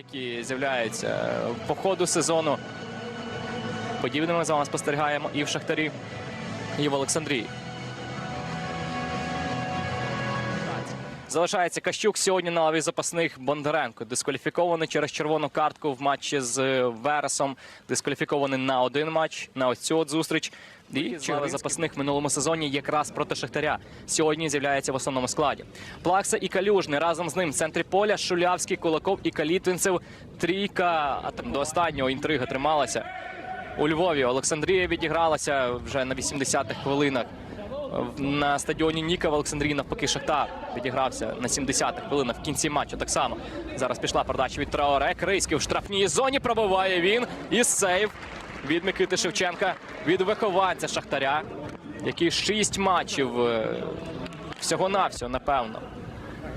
які з'являються по ходу сезону. Подібними ми з вами спостерігаємо і в Шахтарі, і в Олександрії. Залишається Кащук сьогодні на лаві запасних Бондаренко. Дискваліфікований через червону картку в матчі з Вересом. Дискваліфікований на один матч, на ось цю от зустріч. І лави запасних в минулому сезоні якраз проти Шахтаря. Сьогодні з'являється в основному складі. Плакса і Калюжний разом з ним в центрі поля. Шулявський, Кулаков і Калітвінцев. Трійка а там до останнього інтрига трималася. У Львові Олександрія відігралася вже на 80-х хвилинах. На стадіоні Ніка в Олександрії навпаки Шахтар відігрався на 70-х хвилинах в кінці матчу. Так само зараз пішла передача від Траоре. Крийський в штрафній зоні пробиває він. І сейв від Микити Шевченка від вихованця Шахтаря, який шість матчів е, всього-навсього, напевно.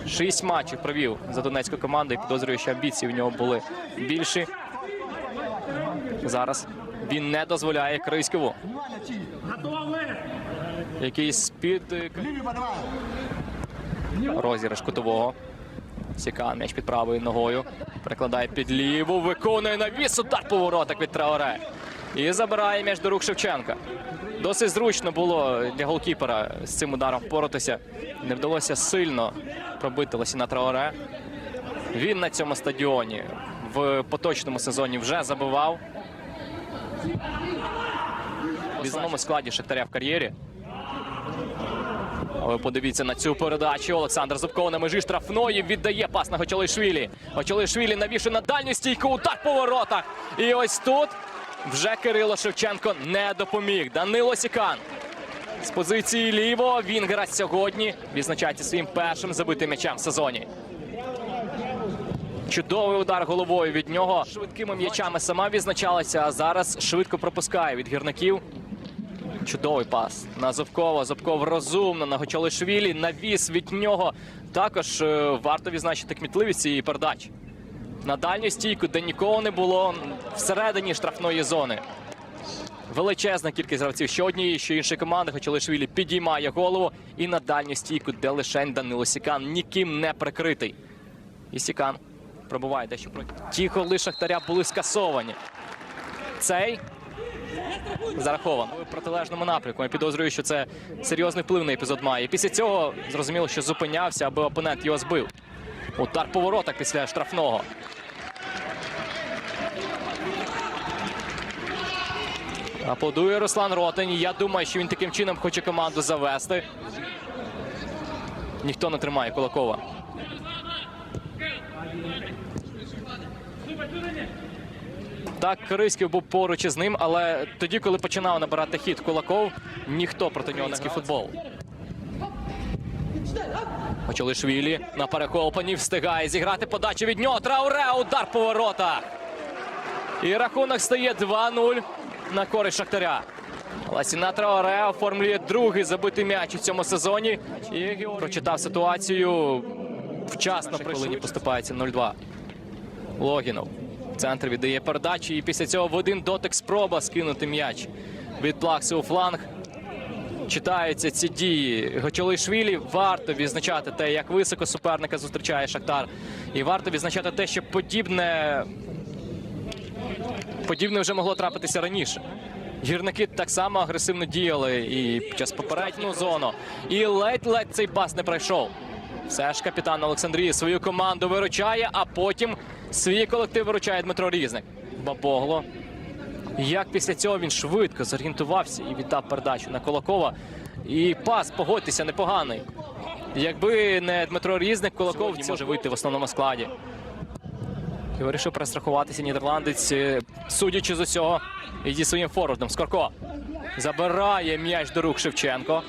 Шість матчів провів за донецькою командою. Підозрюю, що амбіції в нього були більші. Зараз він не дозволяє Крийському. Який з-під е, розіграш кутового. Сікан м'яч під правою ногою. Перекладає під ліву. Виконує навіс. Удар по воротах від Траоре. І забирає м'яч до рук Шевченка. Досить зручно було для голкіпера з цим ударом впоратися. Не вдалося сильно пробити Лосіна Траоре. Він на цьому стадіоні в поточному сезоні вже забивав. В основному складі Шахтаря в кар'єрі. Ви подивіться на цю передачу. Олександр Зубков на межі штрафної віддає пас на Гочолишвілі. Гочолишвілі навішує на дальню стійку. Удар по воротах. І ось тут вже Кирило Шевченко не допоміг. Данило Сікан. З позиції ліво він грає сьогодні. Відзначається своїм першим забитим м'ячем в сезоні. Чудовий удар головою від нього. Швидкими м'ячами сама відзначалася, а зараз швидко пропускає від гірників. Чудовий пас на Зубкова. Зубков розумно на Гочолишвілі. Навіс від нього. Також е, варто відзначити кмітливість цієї передачі. На дальню стійку, де нікого не було всередині штрафної зони. Величезна кількість гравців що однієї, що іншої команди. Гочолишвілі підіймає голову і на дальню стійку, де лишень Данило Сікан ніким не прикритий. І Сікан пробуває дещо проти. Ті голи Шахтаря були скасовані. Цей зарахован в протилежному напрямку. Я підозрюю, що це серйозний вплив на епізод має. І після цього зрозуміло, що зупинявся, аби опонент його збив. Удар по воротах після штрафного. Аплодує Руслан Ротень. Я думаю, що він таким чином хоче команду завести. Ніхто не тримає Кулакова. Так, Кириськів був поруч із ним, але тоді, коли починав набирати хід Кулаков, ніхто проти нього не грав футбол. Очолишвілі на перехопленні встигає зіграти подачу від нього. Трауре, удар по воротах. І рахунок стає 2-0 на користь Шахтаря. Ласіна Трауре оформлює другий забитий м'яч у цьому сезоні. І прочитав ситуацію вчасно, при хвилині поступається 0-2. Логінов. Центр віддає передачу і після цього в один дотик спроба скинути м'яч від Плакси у фланг. Читаються ці дії Гочолишвілі. Варто відзначати те, як високо суперника зустрічає Шахтар. І варто відзначати те, що подібне, подібне вже могло трапитися раніше. Гірники так само агресивно діяли і під час попередню зону. І ледь-ледь цей пас не пройшов. Все ж капітан Олександрії свою команду виручає, а потім свій колектив виручає Дмитро Різник. Бабогло. Як після цього він швидко зорієнтувався і віддав передачу на Кулакова. І пас, погодьтеся, непоганий. Якби не Дмитро Різник, Кулаков не може вийти в основному складі. І вирішив перестрахуватися нідерландець, е, судячи з усього, і зі своїм форвардом. Скорко забирає м'яч до рук Шевченко.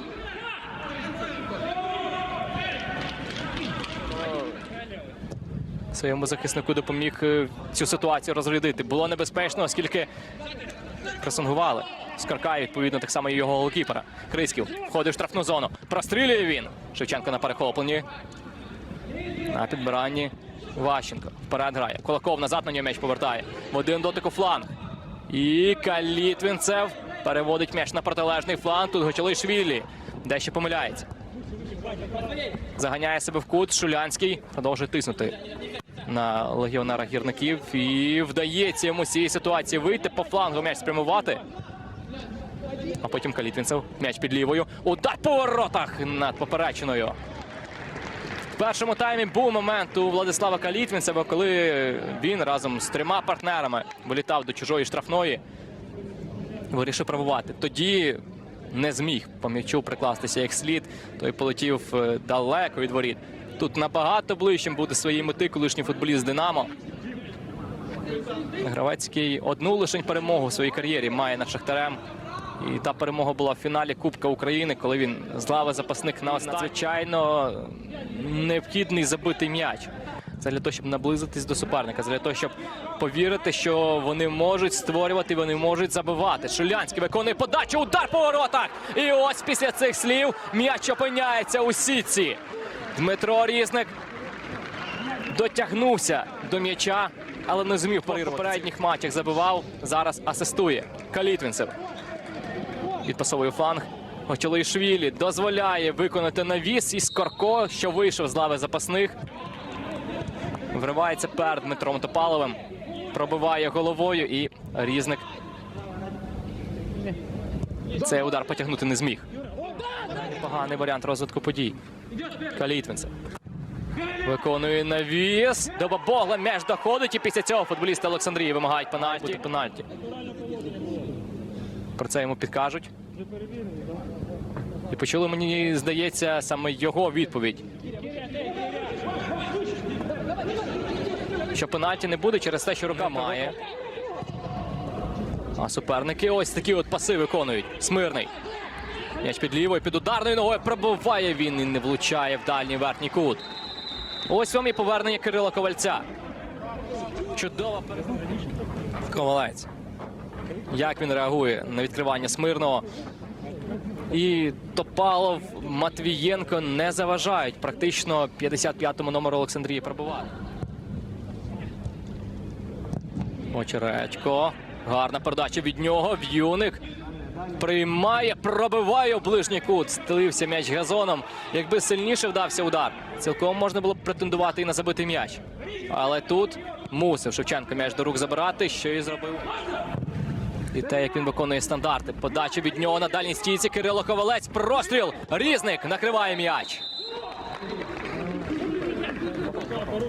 Своєму захиснику допоміг е, цю ситуацію розрядити. Було небезпечно, оскільки пресингували. Скаркає, відповідно, так само і його голкіпера. Крисків входить в штрафну зону. Прострілює він. Шевченко на перехопленні. На підбиранні Ващенко. Вперед грає. Кулаков назад на нього м'яч повертає. В один дотик у фланг. І Калітвінцев переводить м'яч на протилежний фланг. Тут Гочалишвілі. Дещо помиляється. Заганяє себе в кут. Шулянський продовжує тиснути на легіонера гірників. І вдається йому з цієї ситуації вийти по флангу м'яч спрямувати. А потім Калітвінцев. М'яч під лівою. Удар по воротах над поперечиною. В першому таймі був момент у Владислава Калітвінцева, коли він разом з трьома партнерами вилітав до чужої штрафної. Вирішив пробувати. Тоді не зміг по м'ячу прикластися як слід. Той полетів е, далеко від воріт. Тут набагато ближчим буде своєї мети колишній футболіст Динамо. Гравець, одну лише перемогу в своїй кар'єрі має над Шахтарем. І та перемога була в фіналі Кубка України, коли він з запасник на надзвичайно необхідний забитий м'яч. Це для того, щоб наблизитись до суперника, це для того, щоб повірити, що вони можуть створювати, вони можуть забивати. Шулянський виконує подачу, удар по воротах. І ось після цих слів м'яч опиняється у сітці. Дмитро Різник дотягнувся до м'яча, але не зумів в попередніх матчах забивав. Зараз асистує Калітвінцев. Відпасовує фланг. Очолишвілі дозволяє виконати навіс і Скорко, що вийшов з лави запасних. Вривається перед Дмитром Топаловим. Пробиває головою і різник. Цей удар потягнути не зміг. Поганий варіант розвитку подій. Калітвінцев. Виконує навіс. До Бабогла м'яч доходить. І після цього футболісти Олександрії вимагають пенальті. пенальті. Про це йому підкажуть. І почули, мені здається, саме його відповідь. Що пенальті не буде через те, що рука має. А суперники ось такі от паси виконують. Смирний. М'яч під лівою, під ударною ногою пробиває він і не влучає в дальній верхній кут. Ось вам і повернення Кирила Ковальця. Чудова. Ковалець. Як він реагує на відкривання Смирного. І Топалов, Матвієнко не заважають практично 55-му номеру Олександрії пробувати. Очеречко. Гарна передача від нього. В'юник. Приймає, пробиває у ближній кут. Стелився м'яч газоном. Якби сильніше вдався удар, цілком можна було б претендувати і на забитий м'яч. Але тут мусив Шевченко м'яч до рук забирати, що і зробив. І те, як він виконує стандарти. Подача від нього на дальній стійці. Кирило Ковалець. Простріл. Різник накриває м'яч.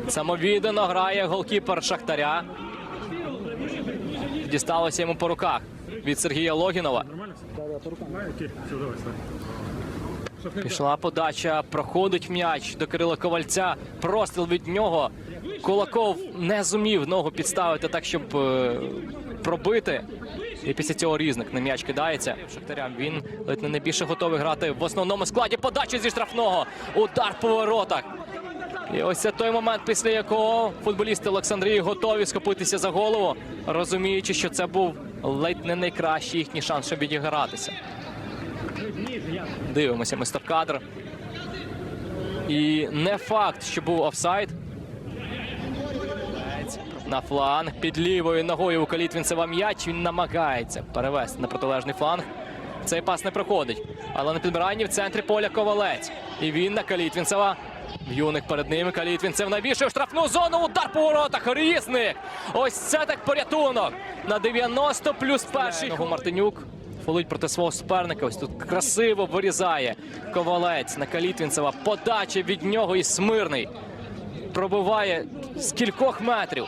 Самовіддано грає голкіпер Шахтаря. Дісталося йому по руках від Сергія Логінова. Пішла подача, проходить м'яч до Кирила Ковальця. Простріл від нього. Кулаков не зумів ногу підставити так, щоб е, пробити. І після цього різник на м'яч кидається. Шахтарям він ледь не найбільше готовий грати в основному складі. Подача зі штрафного. Удар по воротах. І ось це той момент, після якого футболісти Олександрії готові схопитися за голову, розуміючи, що це був ледь не найкращий їхній шанс, щоб відігратися. Дивимося ми стоп-кадр. І не факт, що був офсайд. На фланг під лівою ногою у Калітвінцева м'яч. Він намагається перевести на протилежний фланг. Цей пас не проходить. Але на підбиранні в центрі поля ковалець. І він на Калітвінцева. Юник перед ними. Калітвінцев навішує в штрафну зону. Удар по воротах. Різник. Ось це так порятунок. На 90 плюс перший. Мартинюк. Фолить проти свого суперника. Ось тут красиво вирізає ковалець на Калітвінцева. Подача від нього і смирний. Пробиває з кількох метрів.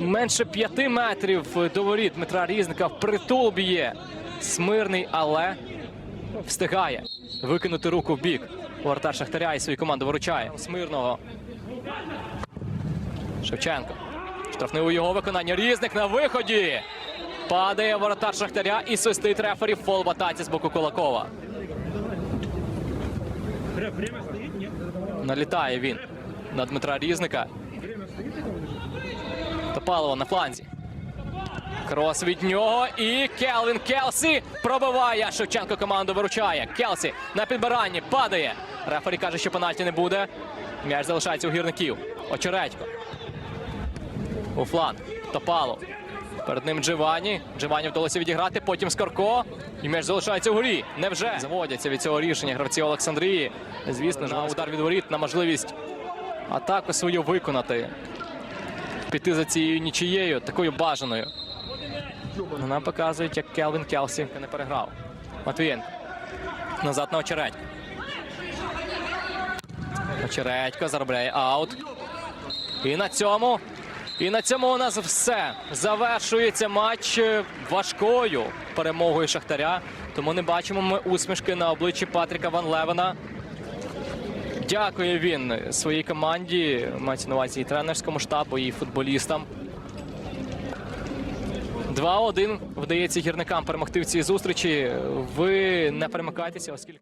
Менше п'яти метрів до воріт Дмитра Різника впритул б'є. Смирний, але встигає викинути руку в бік. Воротар Шахтаря і свою команду виручає. Смирного. Шевченко. Штрафний у його виконанні. Різник на виході. Падає воротар Шахтаря і свистить рефері фол в атаці з боку Кулакова. Налітає він на Дмитра Різника. Топалова на фланзі. Крос від нього і Келвін Келсі пробиває. Шевченко команду виручає. Келсі на підбиранні падає. Рефері каже, що пенальті не буде. М'яч залишається у гірників. Очередько. У фланг. Топалов. Перед ним Дживані. Дживані вдалося відіграти. Потім Скорко. І м'яч залишається у грі. Невже заводяться від цього рішення гравці Олександрії. Звісно ж, на удар від воріт на можливість атаку свою виконати. Піти за цією нічією, такою бажаною. Нам показують, як Келвін Келсі не переграв. Матвієнко. Назад на очередько. Очередько заробляє аут. І на цьому. І на цьому у нас все. Завершується матч е, важкою перемогою Шахтаря. Тому не бачимо ми усмішки на обличчі Патріка Ван Левена. Дякує він своїй команді, мається на увазі і тренерському штабу, і футболістам. 2-1 вдається гірникам перемогти в цій зустрічі. Ви не перемикайтеся, оскільки.